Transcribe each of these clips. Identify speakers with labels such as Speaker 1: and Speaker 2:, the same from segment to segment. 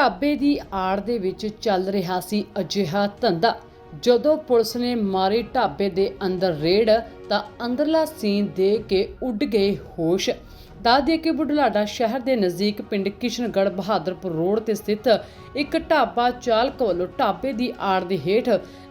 Speaker 1: ਢਾਬੇ ਦੀ ਆੜ ਦੇ ਵਿੱਚ ਚੱਲ ਰਿਹਾ ਸੀ ਅਜਿਹਾ ਧੰਦਾ। ਜਦੋਂ ਪੁਲਿਸ ਨੇ ਮਾਰੀ ਢਾਬੇ ਦੇ ਅੰਦਰ ਰੇਡ ਤਾਂ ਅੰਦਰਲਾ ਸੀਨ ਦੇ ਕੇ ਉੱਡ ਗਏ ਹੋਸ਼। ਦੱਸ ਦਈਏ ਕਿ ਬੁਢਲਾਡਾ ਸ਼ਹਿਰ ਦੇ ਨਜ਼ਦੀਕ ਪਿੰਡ ਕਿਸ਼ਨਗੜ੍ਹ ਬਹਾਦਰਪੁਰ ਰੋਡ ਤੇ ਸਥਿਤ ਇੱਕ ਢਾਬਾ ਚਾਲਕ ਵੱਲੋਂ ਢਾਬੇ ਦੀ ਆੜ ਦੇ ਹੇਠ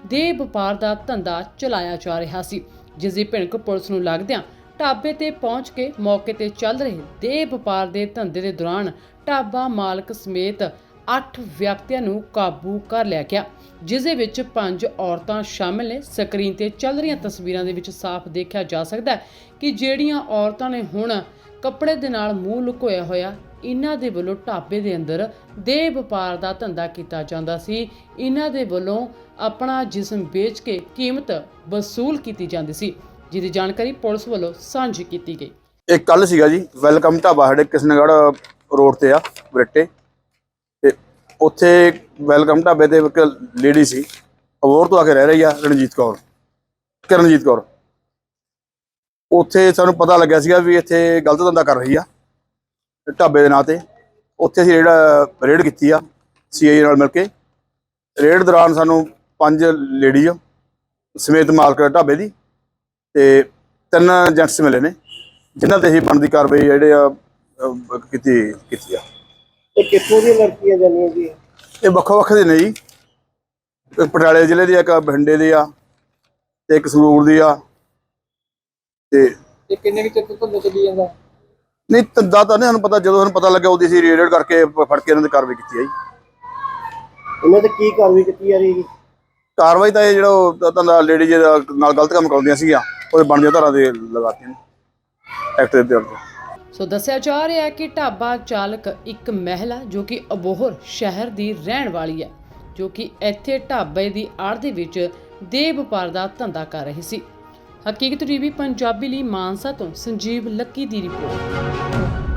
Speaker 1: ਦੇ ਵਪਾਰ ਦਾ ਧੰਦਾ ਚਲਾਇਆ ਜਾ ਰਿਹਾ ਸੀ, ਜਿਸ ਦੀ ਭਿਣਕ ਪੁਲਿਸ ਨੂੰ ਲੱਗਦਿਆਂ ਢਾਬੇ ਤੇ ਪਹੁੰਚ ਕੇ ਮੌਕੇ ਤੇ ਚੱਲ ਰਹੇ ਦੇ ਵਪਾਰ ਦੇ ਧੰਦੇ ਦੇ ਦੌਰਾਨ ਢਾਬਾ ਮਾਲਕ ਸਮੇਤ 8 ਵਿਅਕਤੀਆਂ ਨੂੰ ਕਾਬੂ ਕਰ ਲਿਆ ਗਿਆ, ਜਿਸ ਦੇ ਵਿੱਚ ਪੰਜ ਔਰਤਾਂ ਸ਼ਾਮਿਲ ਨੇ। ਸਕਰੀਨ ਤੇ ਚੱਲ ਰਹੀਆਂ ਤਸਵੀਰਾਂ ਦੇ ਵਿੱਚ ਸਾਫ਼ ਦੇਖਿਆ ਜਾ ਸਕਦਾ ਹੈ ਕਿ ਜਿਹੜੀਆਂ ਔਰਤਾਂ ਨੇ ਹੁਣ ਕੱਪੜੇ ਦੇ ਨਾਲ ਮੂੰਹ ਲੁਕੋਇਆ ਹੋਇਆ, ਇਹਨਾਂ ਦੇ ਵੱਲੋਂ ਢਾਬੇ ਦੇ ਅੰਦਰ ਦੇ ਵਪਾਰ ਦਾ ਧੰਦਾ ਕੀਤਾ ਜਾਂਦਾ ਸੀ। ਇਹਨਾਂ ਦੇ ਵੱਲੋਂ ਆਪਣਾ ਜਿਸਮ ਵੇਚ ਕੇ ਕੀਮਤ ਵਸੂਲ ਕੀਤੀ ਜਾਂਦੀ ਸੀ, ਜਿਹਦੀ ਜਾਣਕਾਰੀ ਪੁਲਿਸ ਵੱਲੋਂ ਸਾਂਝੀ ਕੀਤੀ ਗਈ।
Speaker 2: ਇਹ ਕੱਲ ਸੀਗਾ ਜੀ, ਵੈਲਕਮ ਢਾਬਾ ਸਾਡੇ ਕਿਸ਼ਨਗੜ੍ਹ ਰੋਡ ਤੇ ਆ, ਬਰੇਟੇ। ਉੱਥੇ ਵੈਲਕਮ ਢਾਬੇ ਤੇ ਇੱਕ ਲੇਡੀ ਸੀ। ਅਬੋਰ ਤੋਂ ਆ ਕੇ ਰਹਿ ਰਹੀ ਆ ਰਣਜੀਤ ਕੌਰ। ਕਰਨਜੀਤ ਕੌਰ? ਉੱਥੇ ਸਾਨੂੰ ਪਤਾ ਲੱਗਿਆ ਸੀਗਾ ਵੀ ਇੱਥੇ ਗਲਤ ਧੰਦਾ ਕਰ ਰਹੀ ਆ ਢਾਬੇ ਦੇ ਨਾਂ ਤੇ। ਉੱਥੇ ਅਸੀਂ ਜਿਹੜਾ ਰੇਡ ਕੀਤੀ ਆ ਸੀਆਈ ਨਾਲ ਮਿਲ ਕੇ। ਰੇਡ ਦੌਰਾਨ ਸਾਨੂੰ ਪੰਜ ਲੇਡੀ ਸਮੇਤ ਮਾਲਕ ਢਾਬੇ ਦੀ ਤੇ ਤਿੰਨ ਜੈਂਟਸ ਮਿਲੇ ਨੇ, ਜਿਨ੍ਹਾਂ ਤੇ ਅਸੀਂ ਬਣਦੀ ਕਾਰਵਾਈ ਜਿਹੜੇ ਆ ਕੀਤੀ ਕੀਤੀ ਆ।
Speaker 3: ਇਹ ਕਿੱਥੋਂ ਦੀਆਂ ਲੜਕੀਆਂ ਜਾਨੀਆਂ ਜੀ?
Speaker 2: ਇਹ ਵੱਖੋ ਵੱਖ ਦੇ ਨੇ ਜੀ। ਇੱਕ ਪਟਿਆਲੇ ਜ਼ਿਲ੍ਹੇ ਦੀ ਆ, ਇੱਕ ਬਠਿੰਡੇ ਦੀ ਆ ਤੇ ਇੱਕ ਸੰਗਰੂਰ ਦੀ ਆ ਤੇ
Speaker 3: ਇਹ ਕਿੰਨੇ ਕਿ ਚਿਰ ਤੋਂ ਧੰਦਾ ਚੱਲੀ ਜਾਂਦਾ?
Speaker 2: ਨਹੀਂ ਤੰਦਾ ਤਾਂ ਨਹੀਂ ਸਾਨੂੰ ਪਤਾ ਜਦੋਂ ਸਾਨੂੰ ਪਤਾ ਲੱਗਿਆ ਉਹਦੀ ਅਸੀਂ ਰੇਡ ਕਰਕੇ ਫੜ ਕੇ ਇਹਨਾਂ ਦੀ ਕਾਰਵਾਈ ਕੀਤੀ ਆ ਜੀ।
Speaker 3: ਇਹਨਾਂ ਤੇ ਕੀ ਕਾਰਵਾਈ ਕੀਤੀ ਜਾ ਰਹੀ ਹੈ
Speaker 2: ਕਾਰਵਾਈ ਤਾਂ ਇਹ ਜਿਹੜਾ ਉਹ ਧੰਦਾ ਲੇਡੀ ਨਾਲ ਗਲਤ ਕੰਮ ਕਰਦੀਆਂ ਸੀਗੀਆਂ ਉਹਦੇ ਬਣਦੀਆਂ ਧਾਰਾ ਦੇ ਲਗਾਤੀਆਂ ਐਕਟ ਦੇ ਤੌਰ ਤੇ
Speaker 1: ਸੋ ਦੱਸਿਆ ਜਾ ਰਿਹਾ ਹੈ ਕਿ ਢਾਬਾ ਚਾਲਕ ਇੱਕ ਮਹਿਲਾ ਜੋ ਕਿ ਅਬੋਹਰ ਸ਼ਹਿਰ ਦੀ ਰਹਿਣ ਵਾਲੀ ਹੈ, ਜੋ ਕਿ ਇੱਥੇ ਢਾਬੇ ਦੀ ਆੜ ਦੇ ਵਿੱਚ ਦੇ ਵਪਾਰ ਦਾ ਧੰਦਾ ਕਰ ਰਹੀ ਸੀ। ਹਕੀਕਤ ਟੀਵੀ ਪੰਜਾਬੀ ਲਈ ਮਾਨਸਾ ਤੋਂ ਸੰਜੀਵ ਲੱਕੀ ਦੀ ਰਿਪੋਰਟ।